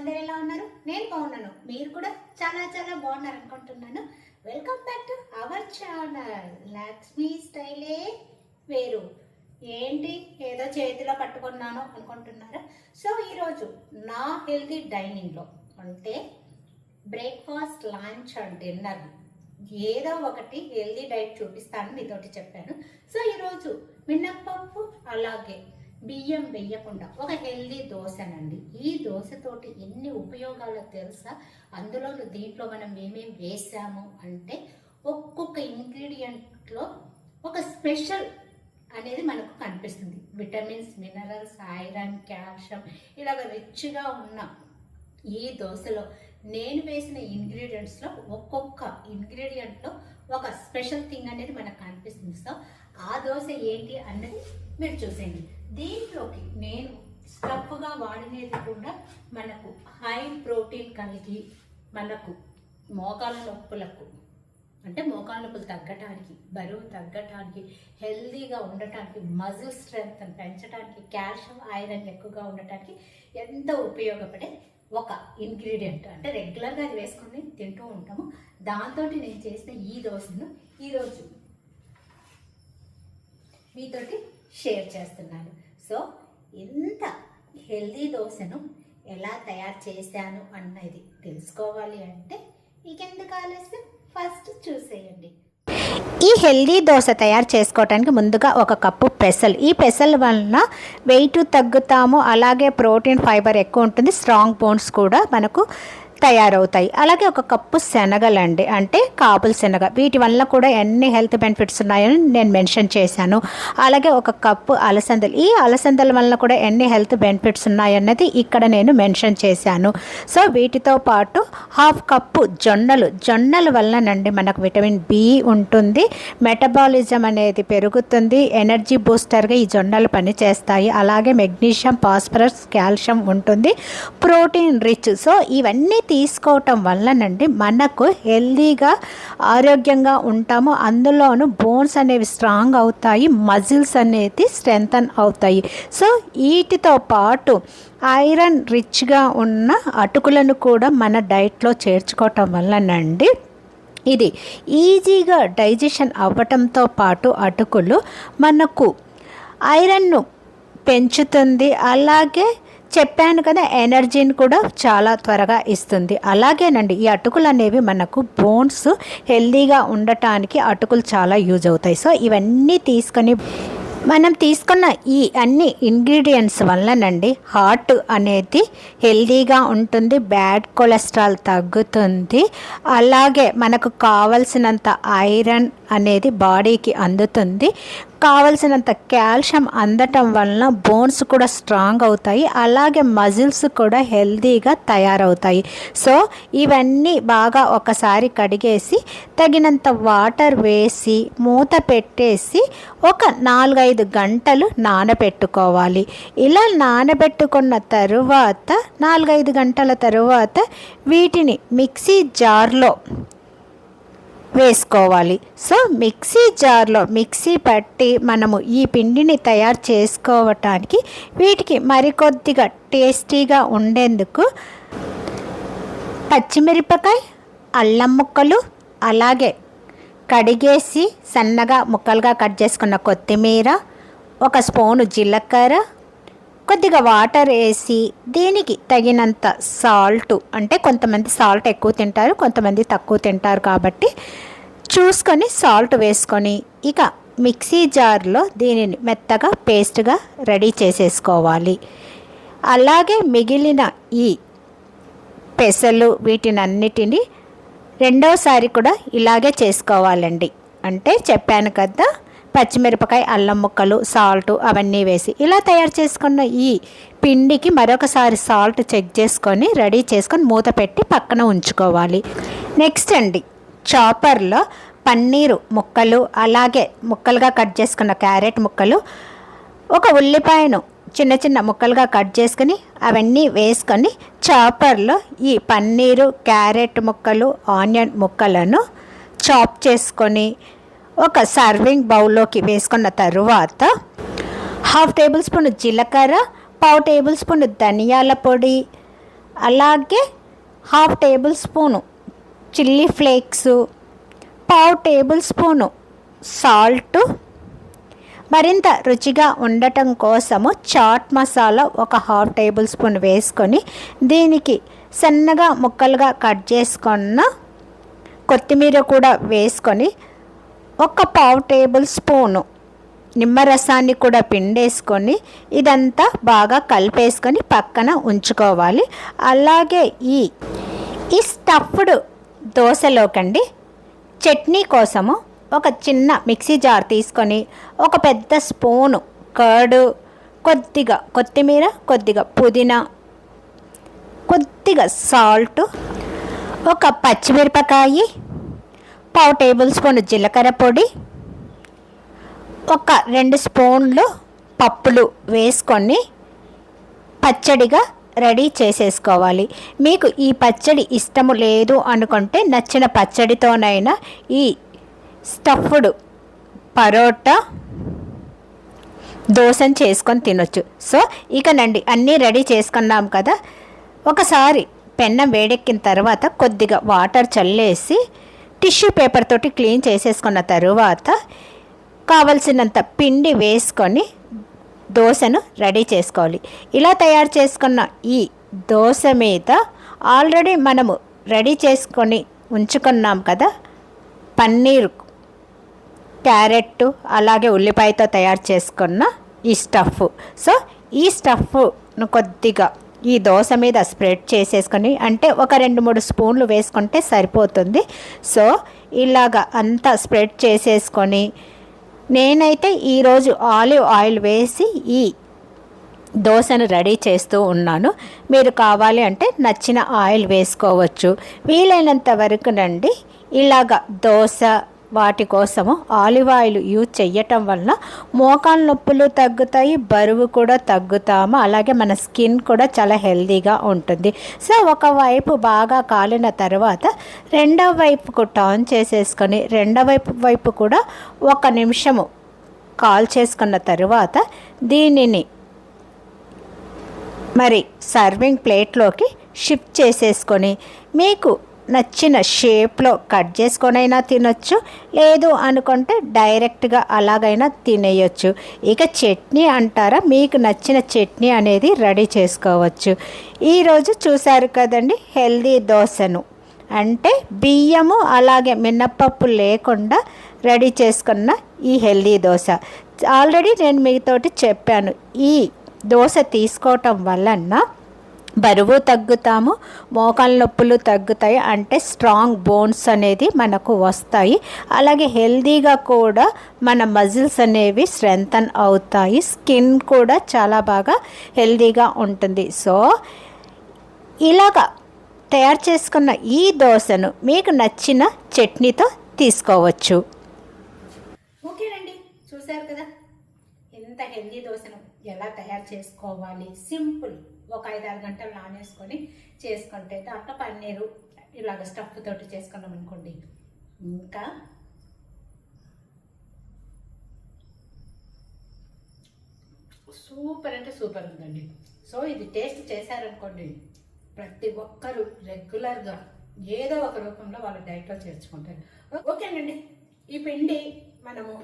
అందరు ఎలా ఉన్నారు? నేను బాగున్నాను. మీరు కూడా చాలా చాలా బాగున్నారు అనుకుంటున్నాను. Welcome back to our channel Lakshmi స్టైలే వేరు. ఏంటి? ఏదో చేతిలో పట్టుకున్నాను అనుకుంటున్నారా. సో ఈరోజు నా హెల్తీ డైనింగ్లో అంటే బ్రేక్ఫాస్ట్ లంచ్ అండ్ డిన్నర్ ఏదో ఒకటి హెల్దీ డైట్ చూపిస్తాను మీతోటి చెప్పాను. సో ఈరోజు మినప్పప్పు అలాగే బియ్యం వేయకుండా ఒక హెల్దీ దోశనండి. ఈ దోశతోటి ఎన్ని ఉపయోగాలు తెలుసా? అందులో దీంట్లో మనం ఏమేమి వేసాము అంటే ఒక్కొక్క ఇంగ్రీడియంట్లో ఒక స్పెషల్ అనేది మనకు కనిపిస్తుంది. విటమిన్స్ మినరల్స్ ఐరన్ కాల్షియం ఇలాగ రిచ్గా ఉన్న ఈ దోశలో నేను వేసిన ఇంగ్రీడియంట్స్లో ఒక్కొక్క ఇంగ్రీడియంట్లో ఒక స్పెషల్ థింగ్ అనేది మనకు కనిపిస్తుంది. సో ఆ దోశ ఏంటి అన్నది మీరు చూసేయండి. దీంట్లోకి నేను స్టఫ్గా వాడినది కూడా మనకు హై ప్రోటీన్ కలిగి మనకు మోకాల నొప్పులకు అంటే మోకాల నొప్పులు తగ్గటానికి బరువు తగ్గటానికి హెల్దీగా ఉండటానికి మజిల్ స్ట్రెంగ్త్ పెంచడానికి కాల్షియం ఐరన్ ఎక్కువగా ఉండటానికి ఎంత ఉపయోగపడే ఒక ఇంగ్రీడియంట్ అంటే రెగ్యులర్గా అది వేసుకొని తింటూ ఉంటాము. దాంతో నేను చేసిన ఈ దోశను ఈరోజు మీతోటి షేర్ చేస్తున్నాను సో ఇంత హెల్దీ దోశను ఎలా తయారు చేశాను అన్నది తెలుసుకోవాలి అంటే మీకెందుకు ఆలస్యం? ఫస్ట్ చూసేయండి. ఈ హెల్దీ దోశ తయారు చేసుకోవడానికి ముందుగా ఒక కప్పు పెసలు. ఈ పెసల్ వలన వెయిట్ తగ్గుతాము. అలాగే ప్రోటీన్ ఫైబర్ ఎక్కువ ఉంటుంది. స్ట్రాంగ్ బోన్స్ కూడా మనకు తయారవుతాయి. అలాగే ఒక కప్పు శనగలండి. అంటే కాపుల శనగ. వీటి వల్ల కూడా ఎన్ని హెల్త్ బెనిఫిట్స్ ఉన్నాయని నేను మెన్షన్ చేశాను. అలాగే ఒక కప్పు అలసందలు. ఈ అలసందల వల్ల కూడా ఎన్ని హెల్త్ బెనిఫిట్స్ ఉన్నాయన్నది ఇక్కడ నేను మెన్షన్ చేశాను. సో వీటితో పాటు హాఫ్ కప్పు జొన్నలు. జొన్నల వల్లనండి మనకు విటమిన్ బి ఉంటుంది. మెటబాలిజం అనేది పెరుగుతుంది. ఎనర్జీ బూస్టర్గా ఈ జొన్నలు పనిచేస్తాయి. అలాగే మెగ్నీషియం ఫాస్ఫరస్ కాల్షియం ఉంటుంది. Protein rich. సో ఇవన్నీ తీసుకోవటం వల్లనండి మనకు హెల్దీగా ఆరోగ్యంగా ఉంటాము. అందులోను బోన్స్ అనేవి స్ట్రాంగ్ అవుతాయి మజిల్స్ అనేది స్ట్రెంగ్తన్ అవుతాయి. సో వీటితో పాటు ఐరన్ రిచ్గా ఉన్న అటుకులను కూడా మన డైట్లో చేర్చుకోవటం వల్లనండి ఇది ఈజీగా డైజెషన్ అవ్వటంతో పాటు అటుకులు మనకు ఐరన్ను పెంచుతుంది. అలాగే చెప్పాను కదా ఎనర్జీని కూడా చాలా త్వరగా ఇస్తుంది. అలాగేనండి ఈ అటుకులు అనేవి మనకు బోన్స్ హెల్దీగా ఉండటానికి అటుకులు చాలా యూజ్ అవుతాయి. సో ఇవన్నీ తీసుకొని మనం తీసుకున్న ఈ అన్ని ఇంగ్రీడియంట్స్ వల్లనండి హార్ట్ అనేది హెల్దీగా ఉంటుంది బ్యాడ్ కొలెస్ట్రాల్ తగ్గుతుంది. అలాగే మనకు కావలసినంత ఐరన్ అనేది బాడీకి అందుతుంది. కావలసినంత కాల్షియం అందటం వలన బోన్స్ కూడా స్ట్రాంగ్ అవుతాయి. అలాగే మజిల్స్ కూడా హెల్దీగా తయారవుతాయి. సో ఇవన్నీ బాగా ఒకసారి కడిగేసి తగినంత వాటర్ వేసి మూత పెట్టేసి ఒక నాలుగైదు గంటలు నానబెట్టుకోవాలి. ఇలా నానబెట్టుకున్న తరువాత నాలుగైదు గంటల తరువాత వీటిని మిక్సీ జార్లో వేసుకోవాలి. సో మిక్సీ జార్లో మిక్సీ పట్టి మనము ఈ పిండిని తయారు చేసుకోవటానికి వీటికి మరికొద్దిగా టేస్టీగా ఉండేందుకు పచ్చిమిరపకాయ అల్లం ముక్కలు అలాగే కడిగేసి సన్నగా ముక్కలుగా కట్ చేసుకున్న కొత్తిమీర ఒక స్పూను జీలకర్ర కొద్దిగా వాటర్ వేసి దీనికి తగినంత సాల్ట్ అంటే కొంతమంది సాల్ట్ ఎక్కువ తింటారు కొంతమంది తక్కువ తింటారు కాబట్టి చూసుకొని సాల్ట్ వేసుకొని ఇక మిక్సీ జార్లో దీనిని మెత్తగా పేస్ట్గా రెడీ చేసేసుకోవాలి. అలాగే మిగిలిన ఈ పెసలు వీటినన్నిటినీ రెండోసారి కూడా ఇలాగే చేసుకోవాలండి. అంటే చెప్పాను కదా పచ్చిమిరపకాయ అల్లం ముక్కలు సాల్ట్ అవన్నీ వేసి ఇలా తయారు చేసుకున్న ఈ పిండికి మరొకసారి సాల్ట్ చెక్ చేసుకొని రెడీ చేసుకొని మూత పెట్టి పక్కన ఉంచుకోవాలి. నెక్స్ట్ అండి చాపర్లో పన్నీరు ముక్కలు అలాగే ముక్కలుగా కట్ చేసుకున్న క్యారెట్ ముక్కలు ఒక ఉల్లిపాయను చిన్న చిన్న ముక్కలుగా కట్ చేసుకుని అవన్నీ వేసుకొని చాపర్లో ఈ పన్నీరు క్యారెట్ ముక్కలు ఆనియన్ ముక్కలను చాప్ చేసుకొని ఒక సర్వింగ్ బౌల్లోకి వేసుకున్న తరువాత హాఫ్ టేబుల్ స్పూన్ జీలకర్ర పావు టేబుల్ స్పూన్ ధనియాల పొడి అలాగే half tablespoon chilli flakes పావు టేబుల్ స్పూను సాల్ట్. మరింత రుచిగా ఉండటం కోసము చాట్ మసాలా ఒక హాఫ్ టేబుల్ స్పూన్ వేసుకొని దీనికి సన్నగా ముక్కలుగా కట్ చేసుకున్న కొత్తిమీర కూడా వేసుకొని ఒక పావు టేబుల్ స్పూను నిమ్మరసాన్ని కూడా పిండేసుకొని ఇదంతా బాగా కలిపేసుకొని పక్కన ఉంచుకోవాలి. అలాగే ఈ ఈ స్టఫ్డ్ దోశలోకండి చట్నీ కోసము ఒక చిన్న మిక్సీ జార్ తీసుకొని ఒక పెద్ద స్పూను కర్డు కొద్దిగా కొత్తిమీర కొద్దిగా పుదీనా కొద్దిగా సాల్ట్ ఒక పచ్చిమిరపకాయ పావు టేబుల్ స్పూన్ జీలకర్ర పొడి ఒక రెండు స్పూన్లు పప్పులు వేసుకొని పచ్చడిగా రెడీ చేసేసుకోవాలి. మీకు ఈ పచ్చడి ఇష్టము లేదు అనుకుంటే నచ్చిన పచ్చడితోనైనా ఈ స్టఫ్డ్ పరోటా దోశను చేసుకొని తినొచ్చు. సో ఇకనండి అన్నీ రెడీ చేసుకున్నాం కదా. ఒకసారి పెన్నం వేడెక్కిన తర్వాత కొద్దిగా వాటర్ చల్లేసి టిష్యూ పేపర్ తోటి క్లీన్ చేసేసుకున్న తరువాత కావలసినంత పిండి వేసుకొని దోశను రెడీ చేసుకోవాలి. ఇలా తయారు చేసుకున్న ఈ దోశ మీద ఆల్రెడీ మనము రెడీ చేసుకొని ఉంచుకున్నాం కదా పన్నీర్ క్యారెట్ అలాగే ఉల్లిపాయతో తయారు చేసుకున్న ఈ స్టఫ్. సో ఈ స్టఫ్ను కొద్దిగా ఈ దోశ మీద స్ప్రెడ్ చేసేసుకొని అంటే ఒక రెండు మూడు స్పూన్లు వేసుకుంటే సరిపోతుంది. సో ఇలాగా అంతా స్ప్రెడ్ చేసేసుకొని నేనైతే ఈరోజు ఆలివ్ ఆయిల్ వేసి ఈ దోశను రెడీ చేస్తూ ఉన్నాను. మీరు కావాలి అంటే నచ్చిన ఆయిల్ వేసుకోవచ్చు. వీలైనంత వరకునండి ఇలాగ దోశ వాటి కోసము ఆలివ్ ఆయిల్ యూజ్ చేయటం వలన మోకాలు నొప్పులు తగ్గుతాయి బరువు కూడా తగ్గుతాము అలాగే మన స్కిన్ కూడా చాలా హెల్దీగా ఉంటుంది. సో ఒకవైపు బాగా కాలిన తర్వాత రెండవ వైపుకు టర్న్ చేసేసుకొని రెండవ వైపు వైపు కూడా ఒక నిమిషము కాల్ చేసుకున్న తర్వాత దీనిని మరి సర్వింగ్ ప్లేట్లోకి షిఫ్ట్ చేసేసుకొని మీకు నచ్చిన షేప్లో కట్ చేసుకొనైనా తినొచ్చు. లేదు అనుకుంటే డైరెక్ట్గా అలాగైనా తినేయొచ్చు. ఇక చట్నీ అంటారా? మీకు నచ్చిన చట్నీ అనేది రెడీ చేసుకోవచ్చు. ఈరోజు చూశారు కదండి హెల్దీ దోశను. అంటే బియ్యము అలాగే మినప్పప్పు లేకుండా రెడీ చేసుకున్న ఈ హెల్దీ దోశ. ఆల్రెడీ నేను మీతోటి చెప్పాను. ఈ దోశ తీసుకోవటం వలన బరువు తగ్గుతాము మోకాళ్ళ నొప్పులు తగ్గుతాయి అంటే స్ట్రాంగ్ బోన్స్ అనేది మనకు వస్తాయి. అలాగే హెల్దీగా కూడా మన మజిల్స్ అనేవి స్ట్రెంగ్తన్ అవుతాయి. స్కిన్ కూడా చాలా బాగా హెల్దీగా ఉంటుంది. సో ఇలాగా తయారు చేసుకున్న ఈ దోశను మీకు నచ్చిన చట్నీతో తీసుకోవచ్చు. ఓకేనండి చూసారు కదా? ఎంత హెల్దీ దోశను ఎలా తయారు చేసుకోవాలి? సింపుల్ ఒక ఐదు ఆరు గంటలు నానేసుకొని చేసుకుంటే దాంట్లో పన్నీరు ఇలాగ స్టఫ్ తోటి చేసుకున్నాం అనుకోండి. ఇంకా సూపర్ అంటే సూపర్ ఉందండి. సో ఇది టేస్ట్ చేశారనుకోండి ప్రతి ఒక్కరు రెగ్యులర్గా ఏదో ఒక రూపంలో వాళ్ళ డైట్లో చేర్చుకుంటారు. ఓకేనండి ఈ పిండి మనము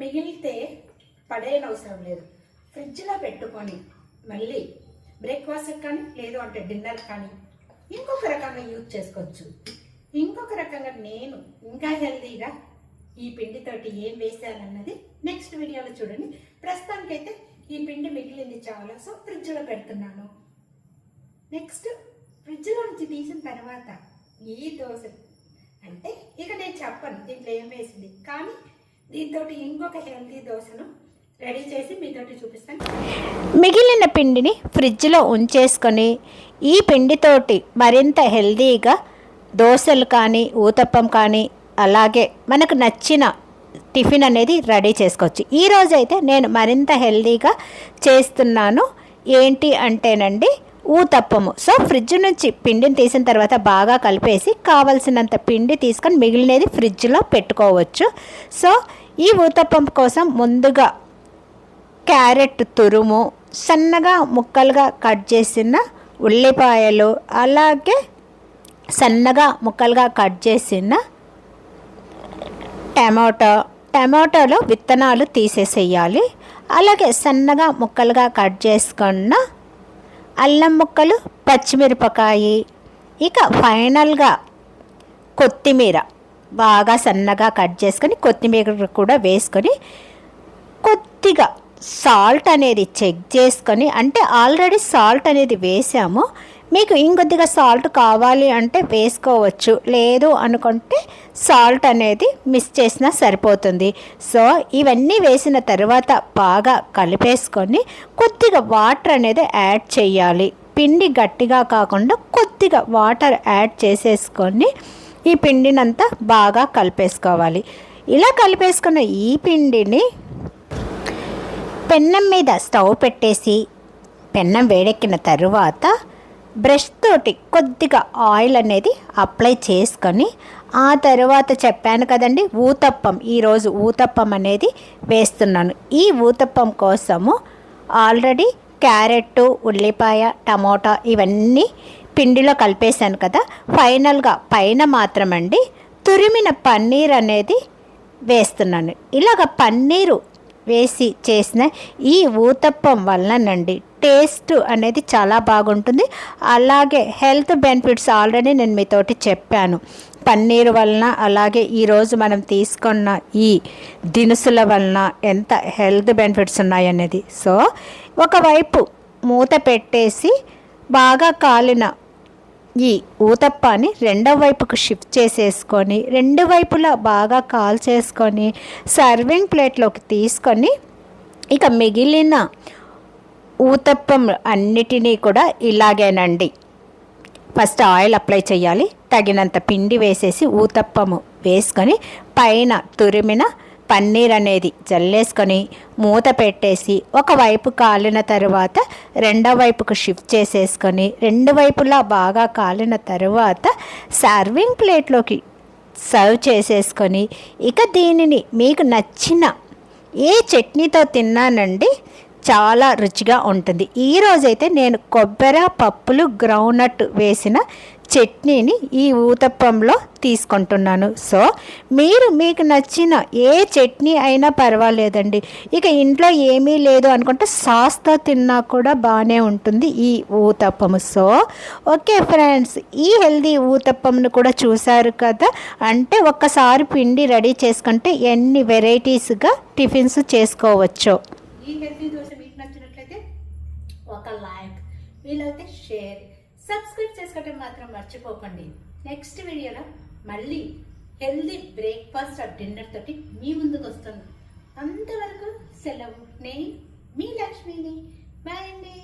మిగిలితే పడేయనవసరం లేదు. ఫ్రిడ్జ్లో పెట్టుకొని మళ్ళీ బ్రేక్ఫాస్ట్ కానీ లేదు అంటే డిన్నర్ కానీ ఇంకొక రకంగా యూజ్ చేసుకోవచ్చు. ఇంకొక రకంగా నేను ఇంకా హెల్తీగా ఈ పిండితోటి ఏం వేసానన్నది నెక్స్ట్ వీడియోలో చూడండి. ప్రస్తుతానికైతే ఈ పిండి మిగిలింది చాలా సో ఫ్రిడ్జ్లో పెడుతున్నాను. నెక్స్ట్ ఫ్రిడ్జ్లో నుంచి తీసిన తర్వాత ఈ దోశ అంటే ఇక నేను చెప్పను దీంట్లో ఏం వేసింది. కానీ దీంతో ఇంకొక హెల్తీ దోశను రెడీ చేసి మీతోటి చూపిస్తాను. మిగిలిన పిండిని ఫ్రిడ్జ్లో ఉంచేసుకొని ఈ పిండితోటి మరింత హెల్దీగా దోశలు కానీ ఊతప్పం కానీ అలాగే మనకు నచ్చిన టిఫిన్ అనేది రెడీ చేసుకోవచ్చు. ఈరోజు అయితే నేను మరింత హెల్దీగా చేస్తున్నాను. ఏంటి అంటేనండి ఊతప్పము. సో ఫ్రిడ్జ్ నుంచి పిండిని తీసిన తర్వాత బాగా కలిపేసి కావలసినంత పిండి తీసుకొని మిగిలినది ఫ్రిడ్జ్లో పెట్టుకోవచ్చు. సో ఈ ఊతప్పం కోసం ముందుగా క్యారెట్ తురుము సన్నగా ముక్కలుగా కట్ చేసిన ఉల్లిపాయలు అలాగే సన్నగా ముక్కలుగా కట్ చేసిన టమాటో. టమాటోలో విత్తనాలు తీసేసేయాలి. అలాగే సన్నగా ముక్కలుగా కట్ చేసుకున్న అల్లం ముక్కలు పచ్చిమిరపకాయి. ఇక ఫైనల్గా కొత్తిమీర. బాగా సన్నగా కట్ చేసుకొని కొత్తిమీర కూడా వేసుకొని కొద్దిగా సాల్ట్ అనేది చెక్ చేసుకొని అంటే ఆల్రెడీ సాల్ట్ అనేది వేసాము. మీకు ఇంకొద్దిగా సాల్ట్ కావాలి అంటే వేసుకోవచ్చు. లేదు అనుకుంటే సాల్ట్ అనేది మిస్ చేసినా సరిపోతుంది. సో ఇవన్నీ వేసిన తర్వాత బాగా కలిపేసుకొని కొద్దిగా వాటర్ అనేది యాడ్ చేయాలి. పిండి గట్టిగా కాకుండా కొద్దిగా వాటర్ యాడ్ చేసేసుకొని ఈ పిండినంతా బాగా కలిపేసుకోవాలి. ఇలా కలిపేసుకున్న ఈ పిండిని పెన్నం మీద స్టవ్ పెట్టేసి పెన్నం వేడెక్కిన తరువాత బ్రష్ తోటి కొద్దిగా ఆయిల్ అనేది అప్లై చేసుకొని ఆ తర్వాత చెప్పాను కదండి ఊతప్పం. ఈరోజు ఊతప్పం అనేది వేస్తున్నాను. ఈ ఊతప్పం కోసము ఆల్రెడీ క్యారెట్ ఉల్లిపాయ టమోటా ఇవన్నీ పిండిలో కలిపేశాను కదా. ఫైనల్గా పైన మాత్రమండి తురిమిన పన్నీర్ అనేది వేస్తున్నాను. ఇలాగ పన్నీరు వేసి చేసిన ఈ ఊతప్పం వలనండి టేస్ట్ అనేది చాలా బాగుంటుంది. అలాగే హెల్త్ బెనిఫిట్స్ ఆల్రెడీ నేను మీతోటి చెప్పాను. పన్నీరు వలన అలాగే ఈరోజు మనం తీసుకున్న ఈ దినుసుల వలన ఎంత హెల్త్ బెనిఫిట్స్ ఉన్నాయనేది సో ఒకవైపు మూత పెట్టేసి బాగా కాలిన ఈ ఊతప్పాని రెండవ వైపుకు షిఫ్ట్ చేసేసుకొని రెండు వైపులా బాగా కాల్ చేసుకొని సర్వింగ్ ప్లేట్లోకి తీసుకొని ఇక మిగిలిన ఊతప్పం అన్నిటినీ కూడా ఇలాగేనండి. ఫస్ట్ ఆయిల్ అప్లై చేయాలి తగినంత పిండి వేసేసి ఊతప్పము వేసుకొని పైన తురిమిన పన్నీర్ అనేది జల్లేసుకొని మూత పెట్టేసి ఒకవైపు కాలిన తర్వాత రెండో వైపుకు షిఫ్ట్ చేసేసుకొని రెండు వైపులా బాగా కాలిన తర్వాత సర్వింగ్ ప్లేట్లోకి సర్వ్ చేసేసుకొని ఇక దీనిని మీకు నచ్చిన ఏ చట్నీతో తిన్నానండి చాలా రుచిగా ఉంటుంది. ఈరోజైతే నేను కొబ్బరి పప్పులు గ్రౌండ్నట్ వేసిన చట్నీని ఈ ఊతప్పంలో తీసుకుంటున్నాను. సో మీరు మీకు నచ్చిన ఏ చట్నీ అయినా పర్వాలేదండి. ఇక ఇంట్లో ఏమీ లేదు అనుకుంటే సాస్తో తిన్నా కూడా బాగానే ఉంటుంది ఈ ఊతప్పము. సో ఓకే ఫ్రెండ్స్ ఈ హెల్దీ ఊతప్పంను కూడా చూశారు కదా? అంటే ఒక్కసారి పిండి రెడీ చేసుకుంటే ఎన్ని వెరైటీస్గా టిఫిన్స్ చేసుకోవచ్చు. ఈ హెల్దీ దోశ మీకు నచ్చినట్లయితే ఒక లైక్ వీలైతే షేర్. సబ్స్క్రైబ్ చేసుకోవటం మాత్రం మర్చిపోకండి. నెక్స్ట్ వీడియోలో మళ్ళీ హెల్దీ బ్రేక్ఫాస్ట్ ఆ డిన్నర్ తోటి మీ ముందుకు వస్తుంది అంతవరకు సెలవు. నేను మీ లక్ష్మిని. బాయ్ అండి.